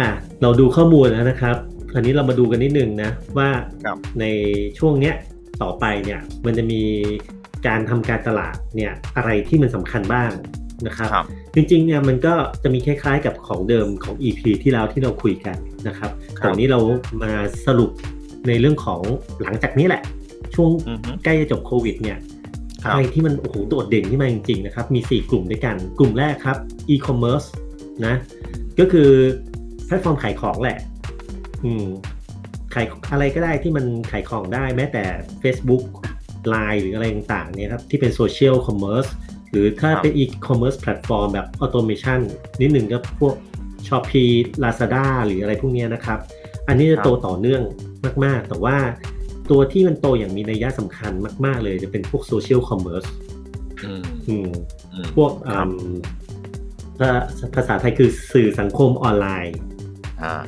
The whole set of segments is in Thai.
อะเราดูข้อมูลแล้วนะครับอันนี้เรามาดูกันนิดนึงนะว่าครับในช่วงเนี้ยต่อไปเนี่ยมันจะมีการทำการตลาดเนี่ยอะไรที่มันสำคัญบ้างนะครับครับจริงๆเนี่ยมันก็จะมีคล้ายๆกับของเดิมของ EP ที่แล้วที่เราคุยกันนะครับครับแต่วันนี้เรามาสรุปในเรื่องของหลังจากนี้แหละ ช่วงอือฮึใกล้จะจบโควิดเนี่ยครับอะไรที่มันโอ้โหโดดเด่นที่มาจริงๆนะครับมี 4 กลุ่มด้วยกัน กลุ่มแรกครับ e-commerce นะก็คือ แพลตฟอร์มขายของแหละ อืมขายอะไรก็ได้ที่มันขายของได้แม้แต่ Facebook Line หรืออะไรต่างๆเนี่ยครับ ที่เป็นโซเชียลคอมเมอร์สหรือถ้าเป็น e-commerce แพลตฟอร์มแบบออโตเมชันนิดหนึ่งก็พวก Shopee Lazada หรืออะไรพวกเนี้ยนะครับ อันนี้จะครับโตต่อเนื่องมาก ๆ แต่ว่าตัวที่มันโตอย่างมีนัยสำคัญมาก ๆ เลยจะเป็นพวกโซเชียลคอมเมอร์สอืมอืมอืมพวกครับอืมภาภาษาไทยคือสื่อสังคมออนไลน์อ่า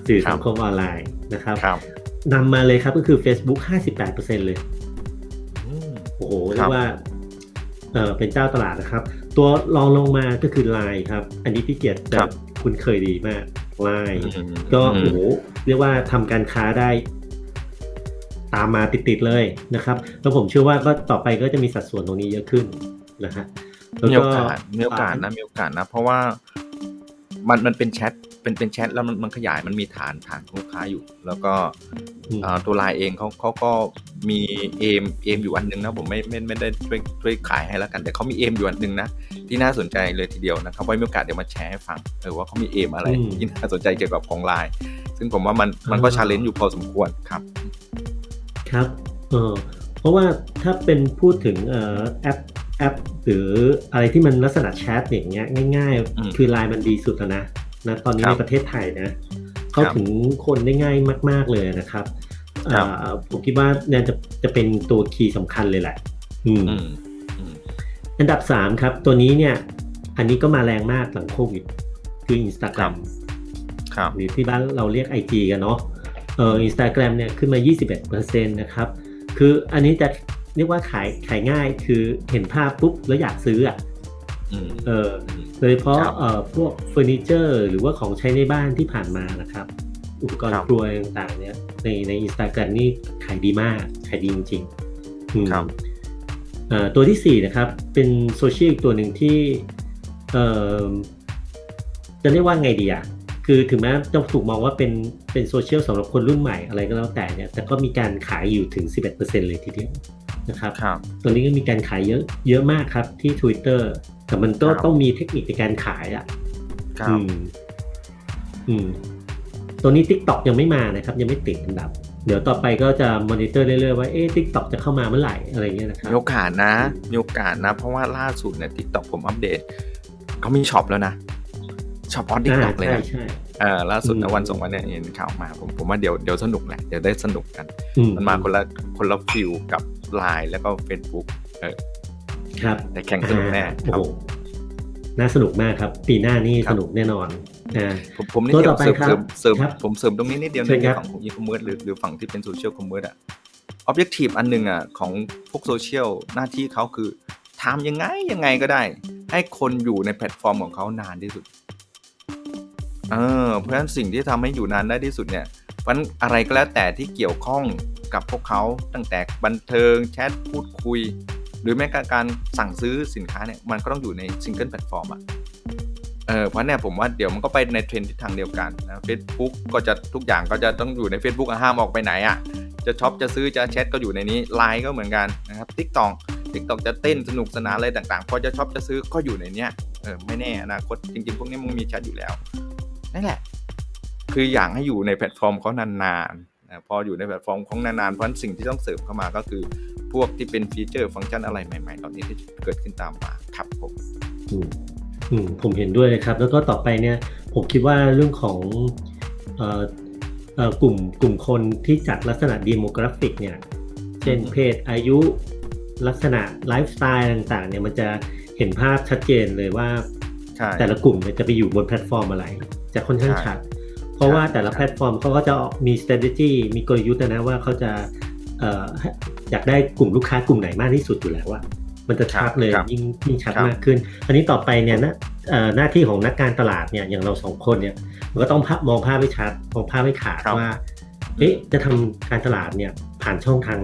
สื่อครัสับงคมออนไลน์นะครับครับนำมาเลยครับก็คือ Facebook 58%เลยอืมโอ้โหคเรีรัยบกว่าเออเป็นเจ้าตลาดนะครับ ตัวรองลงมาก็คือ Line ครับ อันนี้พี่เกียรติจะคุ้นเคยดีมาก Line อืมก็อืโอ้มโหเรียกว่าทำการค้าได้ ตามมาติดๆเลยนะครับ แล้วผมเชื่อว่าก็ต่อไปก็จะมีสัดส่วนตรงนี้เยอะขึ้นนะฮะแล้วมีก็โอกาสมีโอกาสนะมีโอกาสนะ เพราะว่ามันมันเป็นแชท เป็นเป็นแชทแล้วมันมันขยายมันมีฐานฐานลูกค้าอยู่ แล้วก็อืมอ่าตัวไลน์เองเขาเขาก็มีเอมเอมอยู่อันนึงนะผมไม่ไม่ไม่ได้ช่วยช่วยขายให้แล้วกัน แต่เขามีเอมอยู่อันนึงนะที่น่าสนใจเลยทีเดียวนะครับไว้มีโอกาสเดี๋ยวมาแชร์ให้ฟังเออว่าเขามีเอมอะไรอืมที่น่าสนใจเกี่ยวกับของไลน์ซึ่งผมว่ามันมันก็อ่าชาเลนจ์อยู่พอสมควรครับ ครับเออเพราะว่าถ้าเป็นพูดถึงเอ่อแอปแอปหรืออะไรที่มันลักษณะแชทอย่างเงี้ยง่ายอืมๆคือไลน์มันดีสุดแล้วนะ นะตอนนี้ครับในประเทศไทยนะเข้าครับถึงคนได้ง่ายมาก ๆเลยนะครับครับอ่าผมคิดว่าเนี่ยจะจะเป็นตัวคีย์สำคัญเลยแหละอืมอืมอืมอันดับ3ครับ ตัวนี้เนี่ย อันนี้ก็มาแรงมากหลังโควิด คือ Instagram ครับหรือที่บ้านเราเรียก IG กันเนาะเอออินสตาแกรมเนี่ยขึ้นมา 21%นะครับ คืออันนี้จะเรียกว่าขายขายง่ายคือเห็นภาพปุ๊บแล้วอยากซื้ออะอืม เออโดยเฉพาะครับเอ่อพวกเฟอร์นิเจอร์ หรือว่าของใช้ในบ้านที่ผ่านมานะครับ อุปกรครัณ์บครัวต่างๆ เนี่ย ในในอินสตาแกรมนี่ขายดีมาก ขายดีจริงๆอืมครับเอ่อตัวที่ 4 นะครับ เป็นโซเชียลอีกตัวหนึ่งที่เอ่อจะเรียกว่าไงดีอะคือถึงแม้จะถูกมองว่าเป็นเป็นโซเชียลสำหรับคนรุ่นใหม่อะไรก็แล้วแต่เนี่ย แต่ก็มีการขายอยู่ถึง 11%เลยทีเดียวนะครับครับตัวนี้ก็มีการขายเยอะเยอะมากครับที่ Twitter แต่มันก็ครับต้องมีเทคนิคในการขายอะครับอืมอืม ตัวนี้ TikTok ยังไม่มานะครับ ยังไม่ติดอันดับ เดี๋ยวต่อไปก็จะมอนิเตอร์เรื่อยๆว่าเอ๊ะ TikTok จะเข้ามาเมื่อไหร่อะไรเงี้ยนะครับมีโอกาสนะมีโอกาสนะ เพราะว่าล่าสุดเนี่ยทิกตอกผมอัปเดตเขามีช็อปแล้วนะช็อปออนทิกตอกเลยใช่นะใช่เออล่าสุดอืนะมวันสองวันเนี่ยเห็นข่าวมาผมผมว่าเดี๋ยวเดี๋ยวสนุกแหละเดี๋ยวได้สนุกกันอืมันมาคนละคนละฟิลกับไลน์แล้วก็ Facebook เออ ครับแต่แข่งสนุกแน่อ่าครับโอ้โหน่าสนุกมากครับ ปีหน้านี่ครับสนุกแน่นอนอ่าผมผมนี่ตัวเดีต่ยอวไปเสริมครับเสริมเสริมครับผมเสริมตรงนี้นิดเดียวเชิญในครับฝั่งของอีคอมเมิร์ซหรือหรือฝั่งที่เป็นโซเชียลคอมเมิร์ซอะออบเจกตีฟอันหนึ่งอะของพวกโซเชียลหน้าที่เขาคือทำยังไงยังไงก็ได้ ให้คนอยู่ในแพลตฟอร์มของเขานานที่สุดเออเพราะฉะนั้นสิ่งที่ทำให้อยู่นานได้ที่สุดเนี่ยเพราะฉะนั้นอะไรก็แล้วแต่ที่เกี่ยวข้องกับพวกเขาตั้งแต่บันเทิงแชทพูดคุย หรือแม้การสั่งซื้อสินค้าเนี่ยมันก็ต้องอยู่ในซิงเกิลแพลตฟอร์มอะเออเพราะเนี่ยผมว่าเดี๋ยวมันก็ไปในเทรนด์ทิศทางเดียวกันนะเฟซบุ๊กก็จะทุกอย่างก็จะต้องอยู่ใน Facebook ห้ามออกไปไหนอะจะช็อปจะซื้อจะแชทก็อยู่ในนี้ไลน์ก็เหมือนกันนะครับทิกตอกทิกตอกจะเต้นสนุกสนานอะไรต่างๆพอจะช็อปจะซื้อก็อยู่ในเนี้ยเออไม่แน่อนาคตจริงๆ พวกนี้มันมีแชทอยู่แล้วนั่นแหละ คืออยากให้อยู่ในแพลตฟอร์มเขานานๆนะพออยู่ในแพลตฟอร์มของนานๆเพราะสิ่งที่ต้องเสริมเข้ามาก็คือ พวกที่เป็นฟีเจอร์ฟังก์ชันอะไรใหม่ๆเหล่านี้ที่เกิดขึ้นตามมาครับผมอืมอืมผมเห็นด้วยเลยครับ แล้วก็ต่อไปเนี่ยผมคิดว่าเรื่องของเอ่อเอ่อกลุ่มกลุ่มคนที่จัดลักษณะดีโมกราฟิกเนี่ยเช่นเพศอายุลักษณะไลฟ์สไตล์ต่างๆเนี่ยมันจะเห็นภาพชัดเจนเลยว่าใช่แต่ละกลุ่มเนี่ยจะไปอยู่บนแพลตฟอร์มอะไร จะค่อนข้างใช่ชัด เพราะว่าแต่ละใช่แพลตฟอร์มเขาก็จะมี strategy มีกลยุทธ์นะว่าเขาจะเอ่ออยากได้กลุ่มลูกค้ากลุ่มไหนมากที่สุดอยู่แล้วว่ามันจะชัดเลยครับยิ่งยิ่งชัดครับมากขึ้น อันนี้ต่อไปเนี่ยนะเอ่อหน้าที่ของนักการตลาดเนี่ยอย่างเราสองคนเนี่ยมันก็ต้องภาพมองภาพให้ชัดมองภาพให้ขาดครับว่าเอ๊ะจะทำการตลาดเนี่ยผ่านช่องทาง